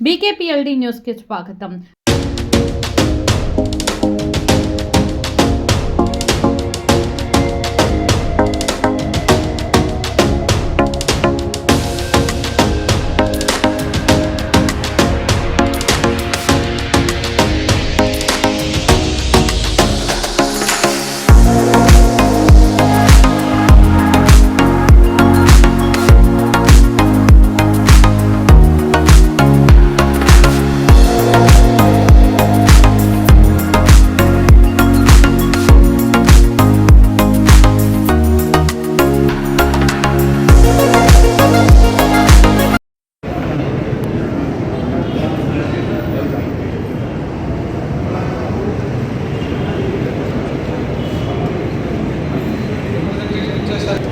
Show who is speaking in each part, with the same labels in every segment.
Speaker 1: బీకేపీఎల్డీ న్యూస్కి స్వాగతం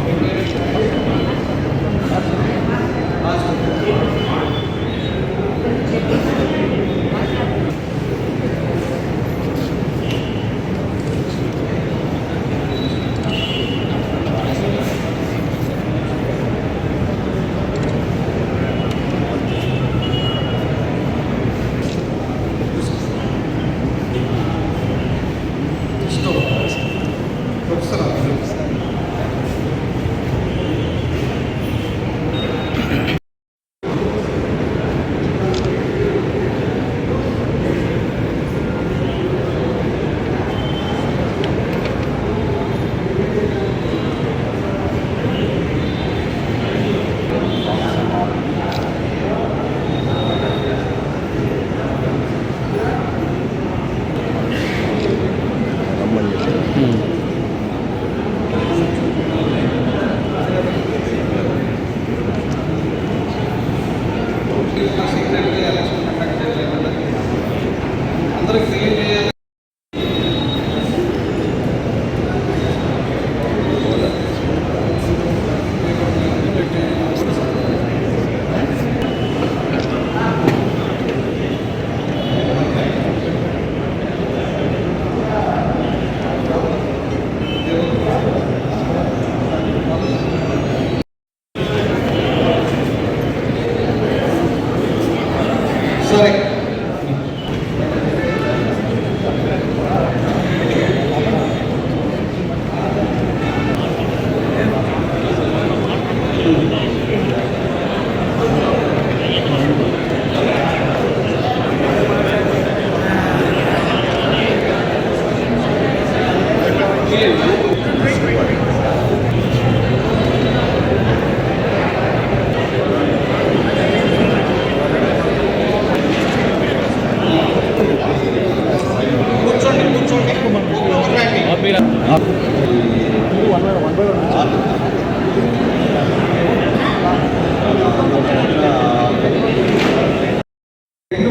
Speaker 2: అందరికి sectores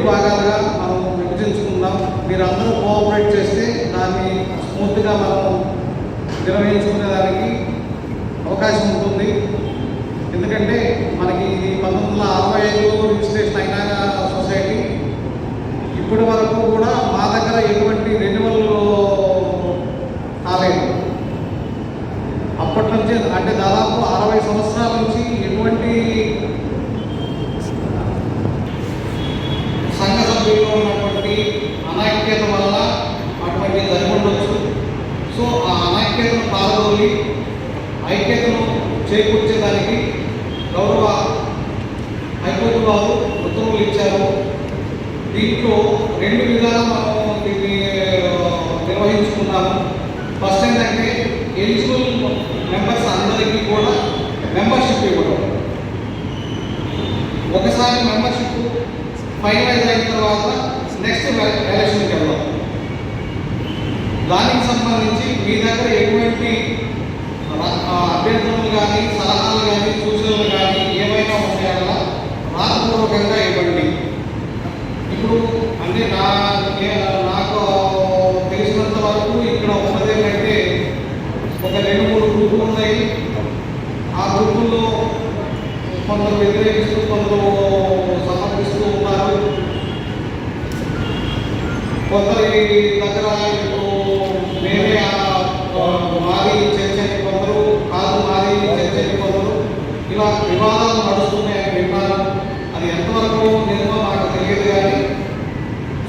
Speaker 2: భాగాలుగా మనం విభజించుకుందాం. మీరు అందరూ కోఆపరేట్ చేస్తే దాన్ని స్మూత్గా మనం నిర్వహించుకునే దానికి అవకాశం ఉంటుంది. ఎందుకంటే మనకి ఇది పంతొమ్మిది వందల అరవై ఐదులో రిజిస్ట్రేషన్ అయిన సొసైటీ. ఇప్పటి వరకు కూడా మా దగ్గర ఎటువంటి రెన్యువల్ కాలేదు అప్పటి నుంచి అంటే దాదాపు అరవై సంవత్సరాల నుంచి ఎటువంటి సంఘ సభ్యుల్లో ఉన్నటువంటి అనాఖ్యత వల్ల అటువంటి జరిగి ఉండొచ్చు సో ఆ అనాఖ్యతను పాల్గొని ఐక్యతను చేకూర్చేదానికి గౌరవ హైకోర్టు వారు ఉత్తర్వులు ఇచ్చారు దీంట్లో రెండు విధాలు మనం దీన్ని ఆ, నిర్వహించుకున్నాము ఫస్ట్ ఏంటంటే ఎలిజిబుల్ మెంబర్స్ అందరికీ కూడా మెంబర్షిప్ ఇవ్వడం ఒకసారి మెంబర్షిప్ ఫైనలైజ్ అయిన తర్వాత నెక్స్ట్ ఎలక్షన్కి వెళ్దాం. దానికి సంబంధించి మీ దగ్గర ఎటువంటి ఆ, అభ్యర్థనలు కానీ సలహాలు కానీ సూచనలు కానీ ఏమైనా ఉన్నాయన్నా రాతపూర్వకంగా ఇవ్వండి. ఇప్పుడు అంటే నా నాకు తెలిసినంత వరకు ఇక్కడ ఉన్నది ఏంటంటే ఒక రెండు మూడు గ్రూపులు ఉన్నాయి. ఆ గ్రూపుల్లో కొందరు వ్యతిరేకిస్తూ కొందరు సమర్పిస్తూ ఉన్నారు. కొందరి దగ్గర మేమే మాది చర్చని కొందరు కాదు మాది చర్చని కొందరు. ఇలా వివాదాలు నడుస్తున్నాయని విన్నాను అది ఎంతవరకు నిజమో నాకు తెలియదు కానీ.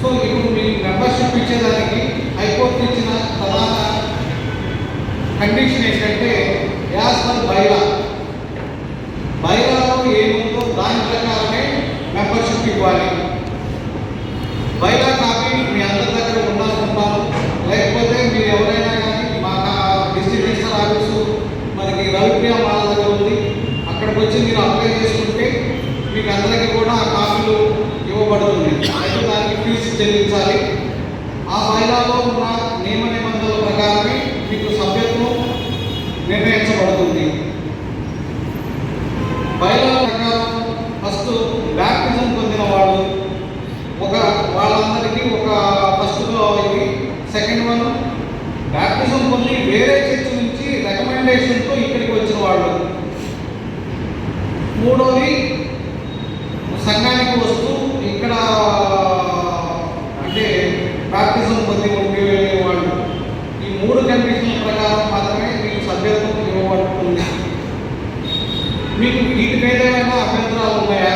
Speaker 2: సో ఇప్పుడు మీ మెంబర్షిప్ ఇచ్చేదానికి హైకోర్టు ఇచ్చిన ప్రధాన కండిషన్ ఏంటంటే యాజ్ పర్ బైలా. పడుతుంది. బైలా ప్రకారం ఫస్ట్ బ్యాప్టిజం పొందిన వాళ్ళు ఒక వాళ్ళందరికీ ఒక ఫస్ట్లో ఇది. సెకండ్ వన్ బ్యాప్టిజం పొంది వేరే చర్చ్ నుంచి రికమెండేషన్తో ఇక్కడికి వచ్చిన వాళ్ళు. మూడోది సంఘానికి వస్తూ ఇక్కడ అంటే బ్యాప్టిజం పొంది ఉండి వెళ్ళే వాళ్ళు ఈ మూడు కండిషన్ల ప్రకారం మాత్రమే మీకు సభ్యత్వం మీకు వీటి మీద ఏమైనా అభ్యంతరాలు ఉన్నాయా?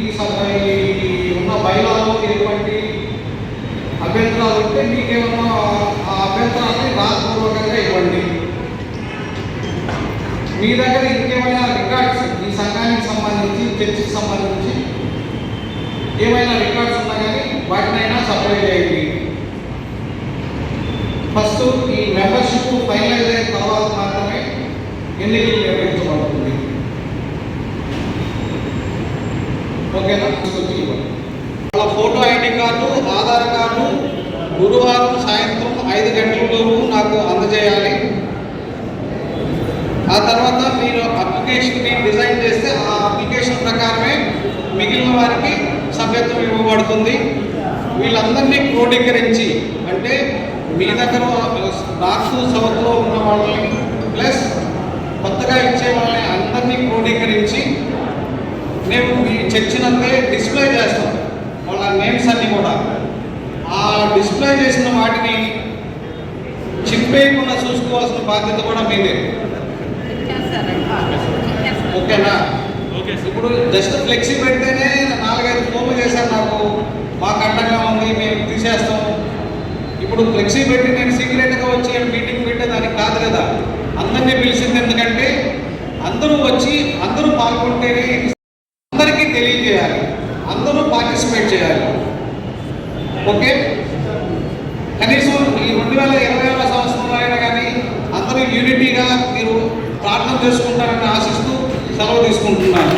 Speaker 2: ఈ సభ ఉన్న బయలాలో ఎటువంటి అభ్యంతరాలు ఉంటే మీకేమన్నా ఆ అభ్యంతరాన్ని రాజపూర్వకంగా ఇవ్వండి. మీ దగ్గర ఇంకేమైనా రికార్డ్స్ ఈ సంఘానికి సంబంధించి చర్చికి సంబంధించి ఏమైనా రికార్డ్స్ ఉన్నా కానీ వాటినైనా సప్లై చేయండి. ఫస్ట్ ఈ మెంబర్షిప్ ఫైనలైజ్ అయిన తర్వాత ఎన్నికలు నిర్వహించబడుతుంది. ఓకేనా? వాళ్ళ photo ID card Aadhaar card గురువారం సాయంత్రం ఐదు గంటలలోపు నాకు అందజేయాలి. ఆ తర్వాత మీరు అప్లికేషన్ని డిజైన్ చేస్తే ఆ అప్లికేషన్ ప్రకారమే మిగిలిన వారికి సభ్యత్వం ఇవ్వబడుతుంది. వీళ్ళందరినీ క్రోడీకరించి అంటే మీ దగ్గర నార్త్ సౌత్లో ఉన్న వాళ్ళని ప్లస్ కొత్తగా ఇచ్చే వాళ్ళని అందరినీ క్రోడీకరించి మేము ఈ చర్చినంతే డిస్ప్లే చేస్తాం. వాళ్ళ నేమ్స్ అన్నీ కూడా. ఆ డిస్ప్లే చేసిన వాటిని చింపేయకుండా చూసుకోవాల్సిన బాధ్యత కూడా మీదే. ఓకేనా? ఇప్పుడు జస్ట్ ఫ్లెక్సీ పెడితేనే నాలుగైదు ఫోన్లు చేశారు నాకు. మాకు అడ్డంగా ఉంది మేము తీసేస్తాము ఇప్పుడు ఫ్లెక్సీ పెట్టి నేను సీక్రెట్గా వచ్చి మీటింగ్ పెట్టే దానికి కాదు కదా. అందరినీ పిలిచింది ఎందుకంటే అందరూ వచ్చి అందరూ పాల్గొంటేనే అందరికీ తెలియజేయాలి. అందరూ పార్టిసిపేట్ చేయాలి. ఓకే? కనీసం ఈ రెండు వేల ఇరవైవ సంవత్సరంలో అయినా కానీ అందరూ యూనిటీగా మీరు ప్రార్థన చేసుకుంటారని ఆశిస్తూ సెలవు తీసుకుంటున్నాను.